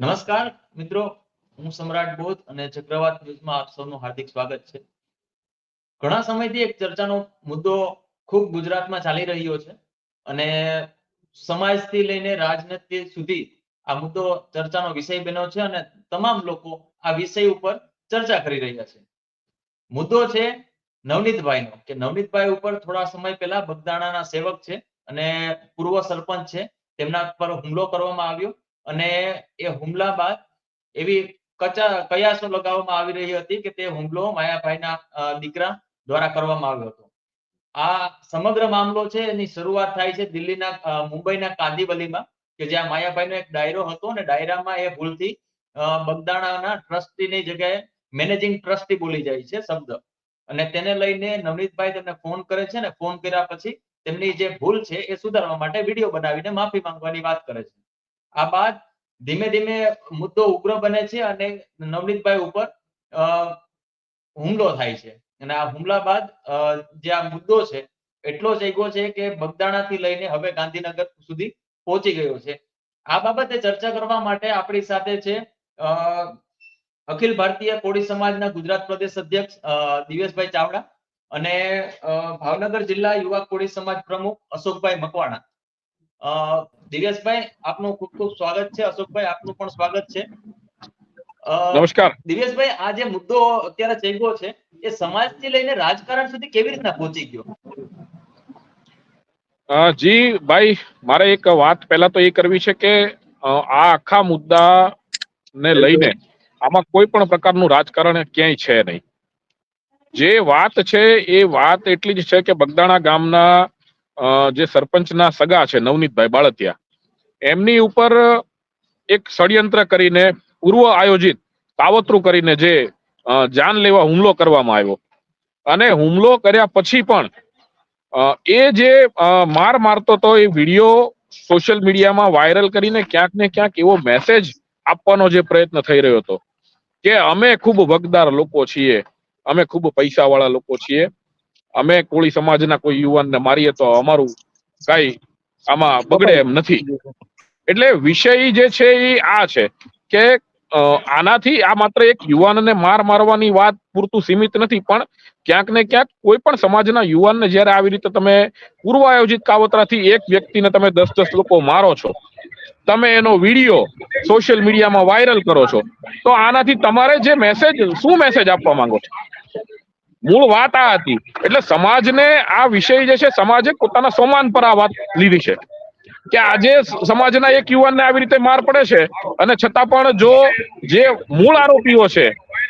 નમસ્કાર, મિત્રો. હું સમ્રાટ બોધ અને ચક્રવાત ન્યૂઝમાં આપ સૌનું હાર્દિક સ્વાગત છે. ઘણા સમયથી એક ચર્ચાનો મુદ્દો ખૂબ ગુજરાતમાં ચાલી રહ્યો છે અને સમાજથી લઈને રાજનીતિ સુધી આ મુદ્દો ચર્ચાનો વિષય બન્યો છે અને તમામ લોકો આ વિષય ઉપર ચર્ચા કરી રહ્યા છે. મુદ્દો છે નવનીતભાઈનો, કે નવનીતભાઈ ઉપર થોડા સમય પહેલા બગદાણાના સેવક છે. અને પૂર્વ સરપંચ છે, તેમના પર હુમલો કરવામાં આવ્યો અને એ હુમલા બાદ એવી કયાસો લગાવવામાં આવી રહી હતી કે તે હુમલો માયાભાઈના દીકરા દ્વારા કરવામાં આવ્યો હતો. આ સમગ્ર મામલો છે, એની શરૂઆત થાય છે દિલ્હીના મુંબઈના કાંદીવલીમાં કે જ્યાં માયાભાઈનો એક ડાયરો હતો અને ડાયરામાં એ ભૂલથી બગદાણાના ટ્રસ્ટીની જગ્યાએ મેનેજિંગ ટ્રસ્ટી બોલી જાય છે શબ્દ. અને તેને લઈને નવનીતભાઈ તેમને ફોન કરે છે ને ફોન કર્યા પછી તેમની જે ભૂલ છે એ સુધારવા માટે વીડિયો બનાવીને માફી માંગવાની વાત કરે છે. આ બાદ ધીમે ધીમે મુદ્દો ઉગ્ર બને છે અને નવનીતભાઈ ઉપર હુમલો થાય છે. અને આ હુમલા બાદ જે આ મુદ્દો છે એટલો જગ્યો છે કે બગદાણાથી લઈને હવે ગાંધીનગર સુધી પહોંચી ગયો છે. આ બાબતે ચર્ચા કરવા માટે આપણી સાથે છે અખિલ ભારતીય કોળી સમાજના ગુજરાત પ્રદેશ અધ્યક્ષ દિવેશભાઈ ચાવડા. અને ભાવનગર જિલ્લા યુવા કોળી સમાજ પ્રમુખ અશોકભાઈ મકવાણા. અ, દિવેશભાઈ આપનું ખૂબ ખૂબ સ્વાગત છે. અશોકભાઈ આપનું પણ સ્વાગત છે. નમસ્કાર. દિવેશભાઈ આ જે મુદ્દો અત્યારે ચેગો છે એ સમાજથી લઈને રાજકારણ સુધી કેવી રીતના પહોંચી ગયો? જી ભાઈ મારે એક વાત પહેલા તો એ કરવી છે કે આ આખા મુદ્દા ને લઈને આમાં કોઈ પણ પ્રકારનું રાજકારણ ક્યાંય છે નહીં. જે વાત છે, એ વાત એટલી જ છે કે બગદાણા ગામના જે સરપંચના સગા છે, નવનીતભાઈ બાળતિયા, એમની ઉપર એક ષડયંત્ર કરીને પૂર્વ આયોજિત કાવતરું કરીને જે જાનલેવા હુમલો કરવામાં આવ્યો. અને હુમલો કર્યા પછી પણ એ જે માર મારતો હતો, એ વીડિયો સોશિયલ મીડિયામાં વાયરલ કરીને ક્યાંક ને ક્યાંક એવો મેસેજ આપવાનો જે પ્રયત્ન થઈ રહ્યો હતો કે અમે ખૂબ વગદાર લોકો છીએ. અમે ખૂબ પૈસા વાળા લોકો છીએ. અમે કોળી સમાજના કોઈ યુવાનને મારીએ તો અમારું કઈ આમાં બગડે એમ નથી. એટલે વિષય જે છે એ આ છે કે આનાથી આ માત્ર એક યુવાનને માર મારવાની વાત પૂરતું સીમિત નથી, પણ ક્યાંક ને ક્યાંક કોઈ પણ સમાજના યુવાનને જ્યારે આવી રીતે તમે પૂર્વ આયોજિત કાવતરાથી એક વ્યક્તિને તમે દસ દસ લોકો મારો છો, તમે એનો વીડિયો સોશિયલ મીડિયામાં વાયરલ કરો છો, તો આનાથી તમારે જે મેસેજ શું મેસેજ આપવા માંગો છો? મૂળ વાત આ હતી. એટલે સમાજને આ વિષય જે છે, સમાજે પોતાના સોમાન પર આ વાત લીધી છે. કે આજે સમાજના એક યુવાનને આવી રીતે માર પડે છે અને છતાં પણ જો જે મૂળ આરોપીઓ છે,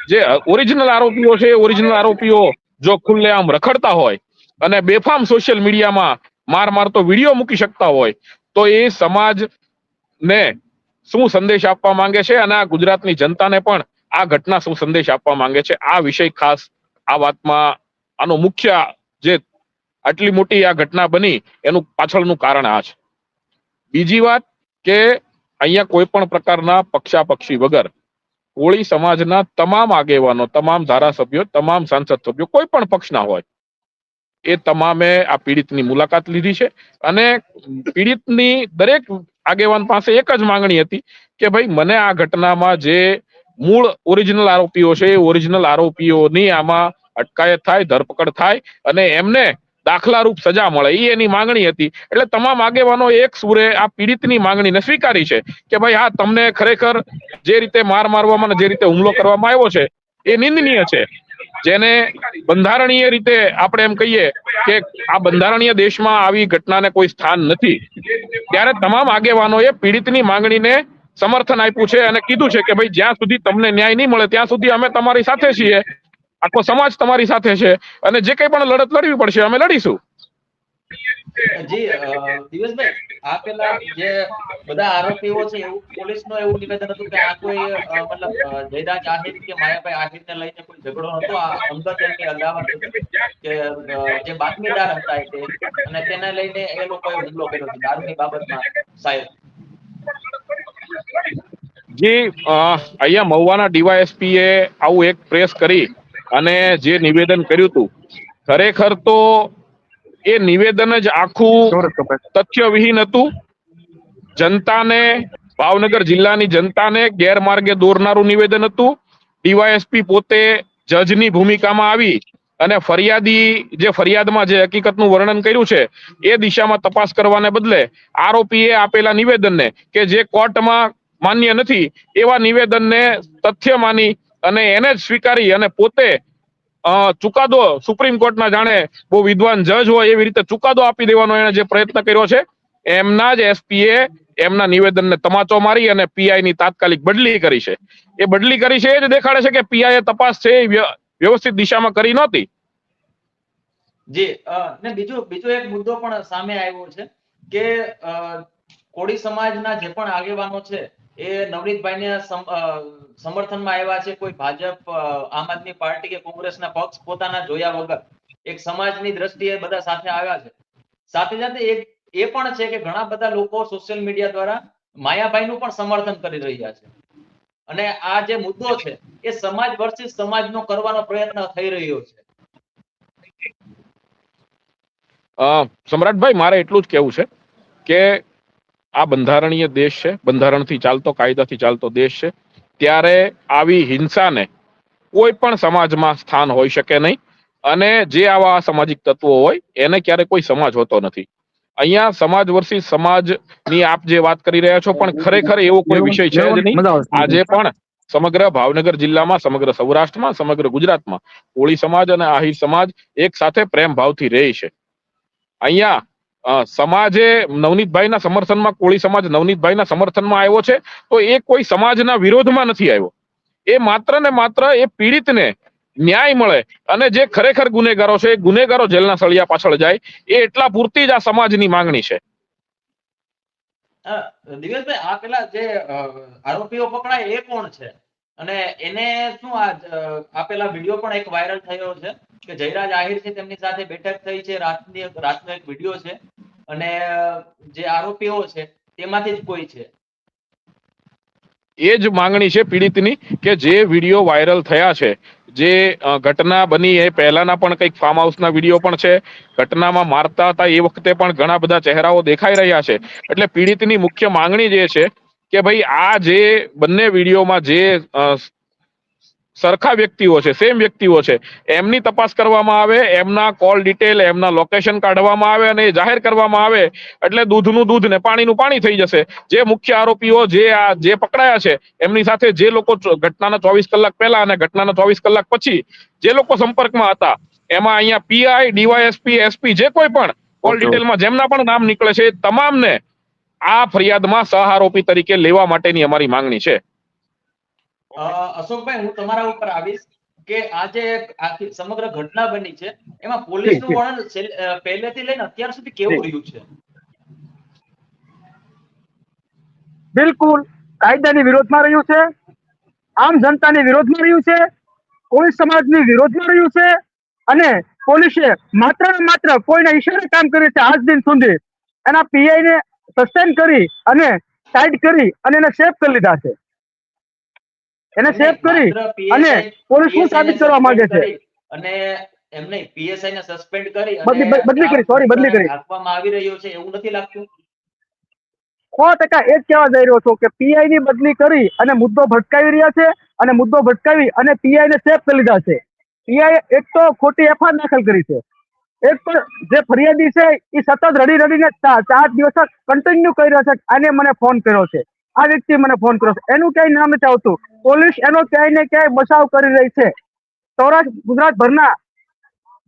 જે ઓરિજિનલ આરોપીઓ છે ઓરિજિનલ આરોપીઓ જો ખુલ્લેઆમ રખડતા હોય અને બેફામ સોશિયલ મીડિયામાં માર મારતો વીડિયો મૂકી શકતા હોય, તો એ સમાજ ને શું સંદેશ આપવા માંગે છે? અને આ ગુજરાતની જનતાને પણ આ ઘટના શું સંદેશ આપવા માંગે છે? આ વિષય ખાસ આ વાતમાં આનો મુખ્ય જે આટલી મોટી આ ઘટના બની, એનું પાછળનું કારણ આ છે. બીજી વાત કે અહીંયા કોઈ પણ પ્રકારના પક્ષાપક્ષી વગર કોળી સમાજના તમામ આગેવાનો, તમામ ધારાસભ્યો, તમામ સાંસદ સભ્યો કોઈ પણ પક્ષના હોય, એ તમામે આ પીડિતની મુલાકાત લીધી છે. અને પીડિતની દરેક આગેવાન પાસે એક જ માંગણી હતી કે ભાઈ, મને આ ઘટનામાં જે મૂળ ઓરિજિનલ આરોપીઓ છે, એ ઓરિજિનલ આરોપીઓની આમાં અટકાયત થાય, ધરપકડ થાય અને એમને દાખલારૂપ સજા મળે. એ એની માંગણી હતી. એટલે તમામ આગેવાનો એક સુરે આ પીડિતની માંગણીને સ્વીકારી છે કે ભાઈ, હા, તમને ખરેખર જે રીતે માર મારવામાં જે રીતે હુમલો કરવામાં આવ્યો છે, એ નિંદનીય છે. જેને બંધારણીય રીતે આપણે એમ કહીએ કે આ બંધારણીય દેશમાં આવી ઘટનાને કોઈ સ્થાન નથી. ત્યારે તમામ આગેવાનોએ પીડિતની માંગણીને સમર્થન આપ્યું છે અને કીધું છે કે ભાઈ, જ્યાં સુધી તમને ન્યાય નહીં મળે, ત્યાં સુધી અમે તમારી સાથે છીએ. આખો સમાજ તમારી સાથે છે અને જે કંઈ પણ લડત લડવી પડશે અમે લડીશું. જી દિવસભાઈ આ પેલા જે બધા આરોપીઓ છે એવું પોલીસનું એવું નિવેદન હતું કે આ કોઈ મતલબ જયરાજ આહિર કે માયાભાઈ આહિરને લઈને કોઈ ઝઘડો નતો આ અમદાવાદ એમની અદાવત કે જે બાતમીદાર હતા તે અને તેને લઈને એ લોકોએ હુમલો કર્યો હતો દારૂની બાબતમાં સાહેબ જી અહીંયા મહુવાના ડીવાયએસપી એ આવું એક પ્રેસ કરી અને જે નિવેદન કર્યું હતું ખરેખર તો એ નિવેદન જ આખું તથ્યવિહીન હતું? જનતાને ભાવનગર જિલ્લાની જનતાને ગેરમાર્ગે દોરનારું નિવેદન હતું? ડીવાયએસપી પોતે જજની ભૂમિકામાં આવી અને ફરિયાદી જે ફરિયાદમાં જે હકીકતનું વર્ણન કર્યું છે એ દિશામાં તપાસ કરવાને બદલે આરોપીએ આપેલા નિવેદનને કે જે કોર્ટમાં માન્ય નથી એવા નિવેદનને તથ્ય માની અને એને જ સ્વીકારી અને પોતે ચુકાદો સુપ્રીમ કોર્ટના જાણે બહુ વિદ્વાન જજ હોય એવી રીતે ચુકાદો આપી દેવાનો એને જે પ્રયત્ન કર્યો છે, એમના જ એસપીએ એમના નિવેદનને તમાચો મારી અને પીઆઈ ની તાત્કાલિક બદલી કરી છે. એ બદલી કરી છે એ જ દેખાડે છે કે પીઆઈ તપાસ છે વ્યવસ્થિત દિશામાં કરી નહોતી. જી ને બીજું, બીજો એક મુદ્દો પણ સામે આવ્યો છે કે કોળી સમાજના જે પણ આગેવાનો છે એ નવનીતભાઈને સમ- સમર્થનમાં આવ્યા છે કોઈ ભાજપ આમ આદમી પાર્ટી કે કોંગ્રેસના પક્ષ પોતાના જોયા વગર. એક સમાજની દ્રષ્ટિએ બધા સાથે આવ્યા છે. સાથે સાથે એક, એ પણ છે કે ઘણા બધા લોકો સોશિયલ મીડિયા દ્વારા માયાભાઈનું પણ સમર્થન કરી રહ્યા છે. અને આ જે મુદ્દો છે, એ સમાજ વર્સિસ સમાજનો કરવાનો પ્રયત્ન થઈ રહ્યો છે. સમ્રાટભાઈ, મારે એટલું જ કેવું છે કે આ બંધારણીય દેશ છે બંધારણથી ચાલતો કાયદાથી ચાલતો દેશ છે. ત્યારે આવી હિંસાને કોઈ પણ સમાજમાં સ્થાન હોઈ શકે નહીં અને જે આવા સામાજિક તત્વો હોય એને ક્યારે કોઈ સમાજ હોતો નથી. અહીંયા સમાજ વર્સિસ સમાજની આપ જે વાત કરી રહ્યા છો પણ ખરેખર એવો કોઈ વિષય છે જ નહીં. આજે પણ સમગ્ર ભાવનગર જિલ્લામાં સમગ્ર સૌરાષ્ટ્રમાં સમગ્ર ગુજરાતમાં કોળી સમાજ અને આહિર સમાજ એક સાથે પ્રેમ ભાવથી રહે છે. અહીંયા સમાજે નવનીતભાઈના સમર્થનમાં, કોળી સમાજ નવનીતભાઈના સમર્થનમાં આવ્યો છે, તો એ કોઈ સમાજના વિરોધમાં નથી આવ્યો. એ માત્ર ને માત્ર એ પીડિતને ન્યાય મળે અને જે ખરેખર ગુનેગારો છે, એ ગુનેગારો જેલના સળિયા પાછળ જાય, એ એટલા પૂરતી જ આ સમાજની માંગણી છે. દિવેશભાઈ આ પેલા જે આરોપીઓ પકડાય એ કોણ છે? અને એને શું આ પેલા વીડિયો પણ એક વાયરલ થયો છે કે જયરાજ આહિર છે, તેમની સાથે બેઠક થઈ છે, રાતની રાતનો એક વીડિયો છે. અને જે આરોપીઓ છે, તેમાંથી જ કોઈ છે. એ જ માંગણી છે પીડિતની કે જે વીડિયો વાયરલ થયા છે, જે ઘટના બની એ પહેલાના પણ કંઈક ફાર્મ હાઉસના વીડિયો પણ છે, ઘટનામાં મારતા હતા એ વખતે પણ ઘણા બધા ચહેરાઓ દેખાઈ રહ્યા છે. એટલે પીડિતની મુખ્ય માંગણી જે છે કે ભાઈ આ જે બંને વિડીયોમાં જે સરખા વ્યક્તિઓ છે સેમ વ્યક્તિઓ છે. એમની તપાસ કરવામાં આવે એમના કોલ ડિટેલ એમના લોકેશન કાઢવામાં આવે અને એ જાહેર કરવામાં આવે એટલે દૂધનું દૂધ ને પાણીનું પાણી થઈ જશે. જે મુખ્ય આરોપીઓ જે આ જે પકડાયા છે એમની સાથે જે લોકો ઘટનાના ચોવીસ કલાક પહેલા અને ઘટનાના ચોવીસ કલાક પછી જે લોકો સંપર્કમાં હતા એમાં અહીંયા પીઆઈ ડીવાયએસપી એસપી જે કોઈ પણ કોલ ડિટેલમાં જેમના પણ નામ નીકળે છે તમામને આ ફરિયાદમાં સહ આરોપી તરીકે લેવા માટેની અમારી માંગણી છે. અશોકભાઈ હું તમારા ઉપર આવીશ કે આ જે આખી સમગ્ર ઘટના બની છે એમાં પોલીસનું વર્ણન પહેલેથી લઈને અત્યાર સુધી કેવું રહ્યું છે? બિલકુલ કાયદાની વિરોધમાં રહ્યું છે આમ જનતાની વિરોધમાં રહ્યું છે કોઈ સમાજની વિરોધમાં રહ્યું છે અને પોલીસે માત્ર ને માત્ર કોઈના ઈશારે કામ કર્યું છે આજ દિન સુધી. એના પીઆઈ ને સસ્પેન્ડ કરી અને ટાઈટ કરી અને એને સેફ કરી લીધા છે. એને સેફ કરી અને પોલીસ શું સાબિત કરવા માંગે છે? અને એમને પીએસઆઈ ને સસ્પેન્ડ કરી બદલી- કરી, સોરી બદલી કરી. આપવામાં આવી રહ્યો છે એવું નથી લાગતું? સો ટકા એ જ કહેવા જઈ રહ્યો છું કે પીઆઈ ની બદલી કરી અને મુદ્દો ભટકાવી રહ્યા છે અને મુદ્દો ભટકાવી અને પીઆઈ ને સેફ કરી લીધા છે. પીઆઈ એક તો ખોટી એફઆઈઆર દાખલ કરી છે. એક તો જે ફરિયાદી છે એ સતત રડી રડીને ચાર દિવસ કન્ટિન્યુ કરી રહ્યો છે આને મને ફોન કર્યો છે. આ વ્યક્તિએ મને ફોન કર્યો છે. એનું ક્યાંય નામ નથી આવતું. પોલીસ એનો ક્યાંય ને ક્યાંય બચાવ કરી રહી છે. સૌરાષ્ટ્ર ગુજરાત ભરના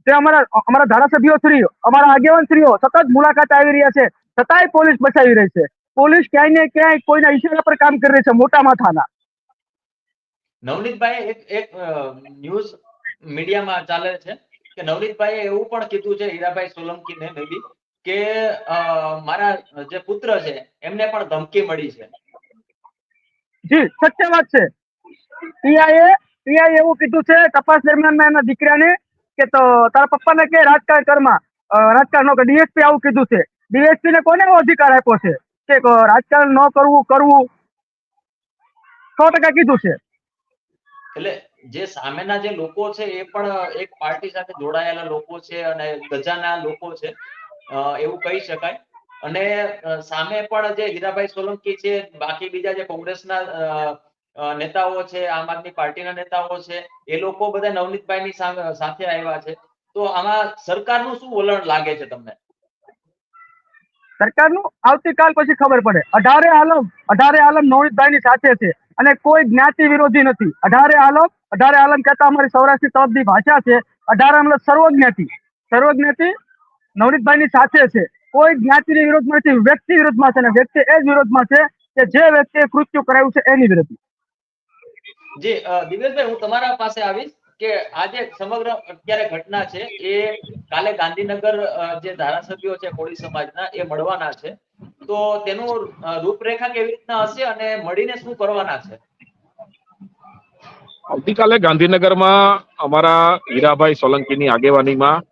જે અમારા અમારા ધારાસભ્યો શ્રી અમારા આગેવાન શ્રીઓ સતત મુલાકાત આવી રહ્યા છે. છતાંય પોલીસ બચાવી રહી છે. પોલીસ ક્યાંય ને ક્યાંય કોઈના ઈશારા પર કામ કરી રહી છે મોટા માથાના. નવનીતભાઈ એક એક ન્યૂઝ મીડિયામાં ચાલે છે કે નવનીતભાઈએ એવું પણ કીધું છે હીરાભાઈ સોલંકીને મેબી કે મારા જે પુત્ર છે એમને પણ ધમકી મળી છે. જી સત્ય વાત છે. પીઆઈએ પીઆઈ એવું કીધું છે, તપાસ દરમિયાન એના દીકરાને કે તો તારા પપ્પાને કે રાજકારણ કરમાં રાજકારણ ન ડીએસપી આવું કીધું છે. ડીએસપી ને કોને અધિકાર આપ્યો છે? કે રાજકારણ ન કરવું કરવું? સો ટકા કીધું છે. એટલે જે સામેના જે લોકો છે, એ પણ એક પાર્ટી સાથે જોડાયેલા લોકો છે અને ગજાના લોકો છે એવું કહી શકાય. અને સામે પણ જે હીરાભાઈ સોલંકી છે, બાકી બીજા જે કોંગ્રેસના નેતાઓ છે, આમ આદમી પાર્ટીના નેતાઓ છે, એ લોકો બધા નવનીતભાઈની સાથે આવ્યા છે. તો આમાં સરકારનું શું વલણ લાગે છે તમને? સરકારનું આવતીકાલ પછી ખબર પડે. અઢારે આલમ અઢારે આલમ નવનીતભાઈની સાથે છે અને કોઈ જ્ઞાતિ વિરોધી નથી. અઢારે આલમ અઢારે આલમ કહેતા અમારી સૌરાષ્ટ્રી તરફની ભાષા છે. અઢારે આલમ સર્વજ્ઞાતિ. સર્વજ્ઞાતિ નવનીતભાઈની સાથે છે. કોઈ જ્ઞાતિની વિરોધમાં નથી, વ્યક્તિ વિરોધમાં છે અને વ્યક્તિ એ જ વિરોધમાં છે કે જે વ્યક્તિએ કૃત્યુ કરાયું છે એની વિરુદ્ધ જી અ, હું તમારા પાસે આવીશ કે આજે સમગ્ર અત્યારે ઘટના છે એ કાલે ગાંધીનગર જે ધારાસભ્યો છે કોળી સમાજના એ મળવાના છે. તો તેનું રૂપરેખા કેવી રીતના હશે અને મળીને શું કરવાના છે? આવતીકાલે ગાંધીનગરમાં અમારા હીરાભાઈ સોલંકીની આગેવાનીમાં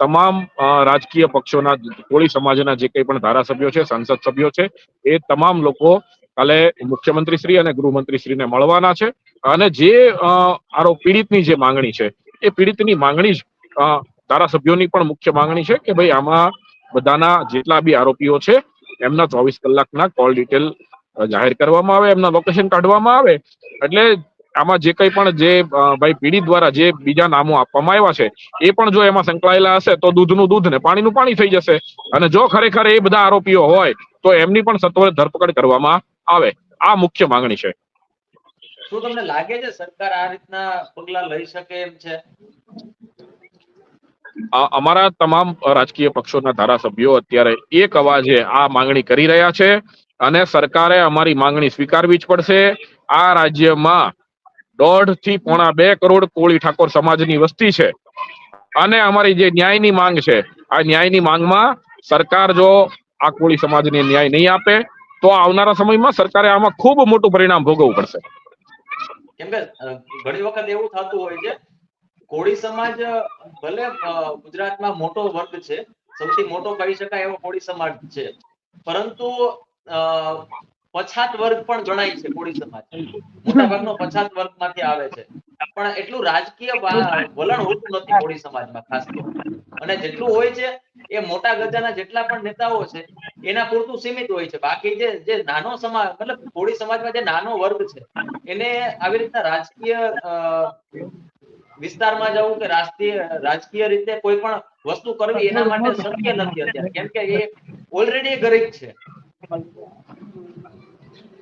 તમામ રાજકીય પક્ષોના કોળી સમાજના જે કંઈ પણ ધારાસભ્યો છે સંસદ સભ્યો છે એ તમામ લોકો કાલે મુખ્યમંત્રી શ્રી અને ગૃહમંત્રી શ્રીને મળવાના છે. અને જે આરોપ આરો પીડિતની જે માંગણી છે, એ પીડિતની માંગણી જ ધારાસભ્યોની પણ મુખ્ય માંગણી છે કે ભાઈ આમાં બધાના જેટલા બી આરોપીઓ છે, એમના ચોવીસ કલાકના કોલ ડિટેલ જાહેર કરવામાં આવે, એમના લોકેશન કાઢવામાં આવે. એટલે આમાં જે કંઈ પણ જે ભાઈ પીડિત દ્વારા જે બીજા નામો આપવામાં આવ્યા છે, એ પણ જો એમાં સંકળાયેલા હશે તો દૂધનું દૂધ ને પાણીનું પાણી થઈ જશે. અને જો ખરેખર એ બધા આરોપીઓ હોય, તો એમની પણ સત્વરે ધરપકડ કરવામાં આવે. આ મુખ્ય માંગણી છે. શું તમને લાગે છે સરકાર આ રીતના પગલા લઈ શકે એમ છે? અમારા તમામ રાજકીય પક્ષોના ધારાસભ્યો અત્યારે એક અવાજે આ માંગણી કરી રહ્યા છે અને સરકારે અમારી માંગણી સ્વીકારવી જ પડશે. આ રાજ્યમાં દોઢથી પોણા બે કરોડ કોળી ઠાકોર સમાજની વસ્તી છે. અને અમારી જે ન્યાયની માંગ છે આ ન્યાયની માંગમાં સરકાર જો આ કોળી સમાજને ન્યાય નહીં આપે તો આવનારા સમયમાં સરકારે આમાં ખૂબ મોટું પરિણામ ભોગવવું પડશે. કેમ કે ઘણી વખત એવું થતું હોય છે, કોળી સમાજ ભલે ગુજરાતમાં મોટો વર્ગ છે, સૌથી મોટો કહી શકાય એવો કોળી સમાજ છે. પરંતુ પછાત વર્ગ પણ ગણાય છે કોળી સમાજ. મોટાભાગનો પછાત વર્ગમાંથી આવે છે. પણ એટલું રાજકીય વલણ હોતું નથી કોળી સમાજમાં ખાસ અને જેટલું હોય છે એ મોટા ગજાના જેટલા પણ નેતાઓ છે એના પૂરતું સીમિત હોય છે. બાકી જે જે નાનો સમાજ મતલબ કોળી સમાજમાં જે નાનો વર્ગ છે એને આવી રીતના રાજકીય વિસ્તારમાં જવું કે રાષ્ટ્રીય રાજકીય રીતે કોઈ પણ વસ્તુ કરવી એના માટે શક્ય નથી અત્યારે. કેમ કે એ ઓલરેડી ગરીબ છે.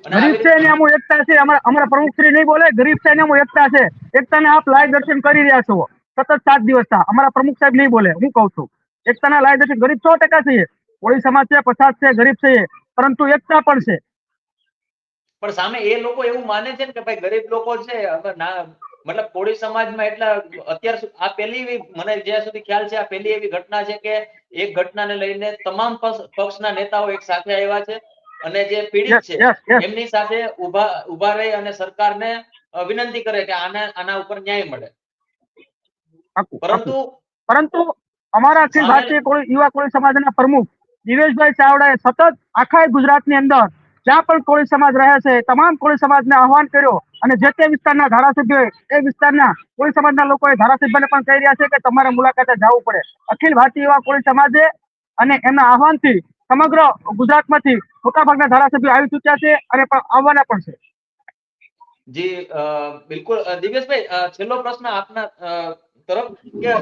ગરીબ છે એની આમ એકતા છે. અમારા અમારા પ્રમુખ નહીં બોલે ગરીબ છે એની આમ એકતા છે. એકતાને આપ લાઈવ દર્શન કરી રહ્યા છો. સતત સાત દિવસના અમારા પ્રમુખ સાહેબ નહીં બોલે. હું કહું છું એકતાના લાઈવ દર્શન ગરીબ સો ટકા છે. કોળી સમાજ છે પછાત છે ગરીબ છે. પરંતુ એકતા પણ છે. પણ સામે એ લોકો એવું માને છે ને કે ભાઈ ગરીબ લોકો છે. ના મતલબ કોળી સમાજમાં એટલા અત્યાર સુધી આ પહેલી એવી મને જ્યાં સુધી ખ્યાલ છે આ પહેલી એવી ઘટના છે કે એક ઘટનાને લઈને તમામ પક્ષ- પક્ષના નેતાઓ એક સાથે આવ્યા છે. અને જે પીડિત છે એમની સાથે ઊભા ઊભા રહી અને સરકારને વિનંતી કરે કે આના આના ઉપર ન્યાય મળે. પરંતુ પરંતુ અમારા અખિલ ભારતીય કોળી યુવા કોળી સમાજના પ્રમુખ દિવેશભાઈ ચાવડાએ સતત આખા ગુજરાતની અંદર જ્યાં પણ કોળી સમાજ રહે છે તમામ કોળી સમાજને આહવાન કર્યો અને જે તે વિસ્તારના ધારાસભ્યોએ એ વિસ્તારના કોળી સમાજના લોકોએ ધારાસભ્યને પણ કહી રહ્યા છે કે તમારે મુલાકાતે જવું પડે. અખિલ ભારતીય યુવા કોળી સમાજે અને એમના આહવાનથી સમગ્ર ગુજરાતમાંથી મોટાભાગના ધારાસભ્યો આવી ચૂક્યા છે અને આવવાના પણ છે. જી બિલકુલ. દિવ્યેશભાઈ છેલ્લો પ્રશ્ન આપના તરફ કે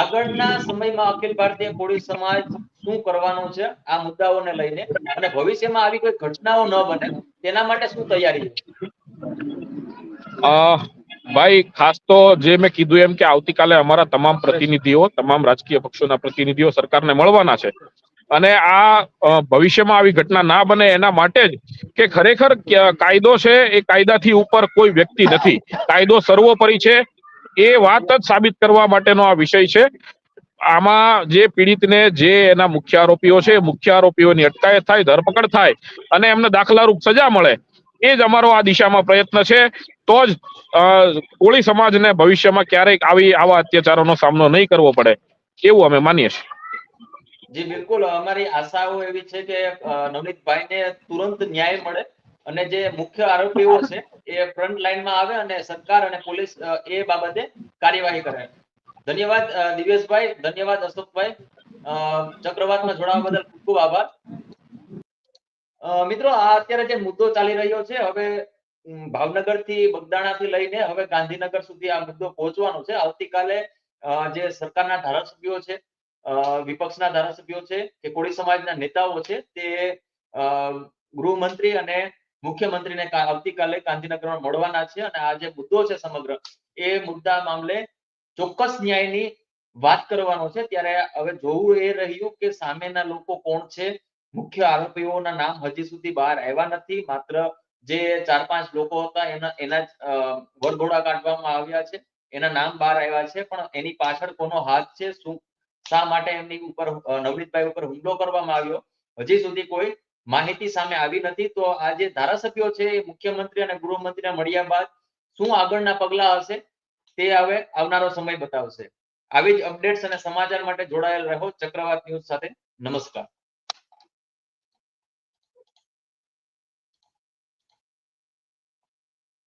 આગળના સમયમાં અખિલ ભારતીય કોળી સમાજ શું કરવાનું છે આ મુદ્દાઓને લઈને અને ભવિષ્યમાં આવી કોઈ ઘટનાઓ ન બને તેના માટે શું તૈયારી છે? અ ભાઈ ખાસ તો જે મેં કીધું એમ કે આવતીકાલે અમારા તમામ પ્રતિનિધિઓ તમામ રાજકીય પક્ષોના પ્રતિનિધિઓ સરકારને મળવાના છે. અને આ ભવિષ્યમાં આવી ઘટના ના બને એના માટે જ કે ખરેખર કાયદો છે એ કાયદાથી ઉપર કોઈ વ્યક્તિ નથી. કાયદો સર્વોપરી છે એ વાત જ સાબિત કરવા માટેનો આ વિષય છે. આમાં જે પીડિતને જે એના મુખ્ય આરોપીઓ છે મુખ્ય આરોપીઓની અટકાયત થાય, ધરપકડ થાય અને એમને દાખલારૂપ સજા મળે, એ જ અમારો આ દિશામાં પ્રયત્ન છે. તો જ કોળી સમાજને ભવિષ્યમાં ક્યારેક આવી આવા અત્યાચારોનો સામનો નહીં કરવો પડે, એવું અમે માનીએ છીએ. જી, બિલકુલ. અમારી આશાઓ એવી છે કે નવનીતભાઈ ને તુરંત ન્યાય મળે અને જે મુખ્ય આરોપીઓ છે, એ ફ્રન્ટ લાઈનમાં આવે અને સરકાર અને પોલીસ એ બાબતે કાર્યવાહી કરે. ધન્યવાદ દિવેશભાઈ ધન્યવાદ, અશોકભાઈ. ચક્રવાતમાં જોડાવા બદલ ખૂબ ખૂબ આભાર. મિત્રો, આ અત્યારે જે મુદ્દો ચાલી રહ્યો છે, હવે ભાવનગરથી બગદાણા બગદાણાથી લઈને હવે ગાંધીનગર સુધી આ મુદ્દો પહોંચવાનો છે. આવતીકાલે જે સરકારના ધારાસભ્યો છે વિપક્ષના ધારાસભ્યો છે કે કોળી સમાજના નેતાઓ છે તે ગૃહમંત્રી અને મુખ્યમંત્રીને આવતીકાલે ગાંધીનગરમાં મળવાના છે અને આ જે મુદ્દો છે સમગ્ર, એ મુદ્દા મામલે ચોક્કસ ન્યાયની વાત કરવાનો છે. ત્યારે હવે જોવું એ રહ્યું કે સામેના લોકો કોણ છે? મુખ્ય આરોપીઓના નામ હજી સુધી બહાર આવ્યા નથી. માત્ર જે ચાર પાંચ લોકો હતા એના એના જ વરઘોડા કાઢવામાં આવ્યા છે. એના નામ બહાર આવ્યા છે. પણ એની પાછળ કોનો હાથ છે? શું શા માટે એમની ઉપર નવનીતભાઈ ઉપર હુમલો કરવામાં આવ્યો? હજી સુધી કોઈ માહિતી સામે આવી નથી. તો આ જે ધારાસભ્યો છે મુખ્યમંત્રી અને ગૃહમંત્રીને મળ્યા બાદ શું આગળના પગલા હશે તે હવે આવનારો સમય બતાવશે. આવી જ અપડેટ્સ અને સમાચાર માટે જોડાયેલ રહો ચક્રવાત ન્યૂઝ સાથે. નમસ્કાર.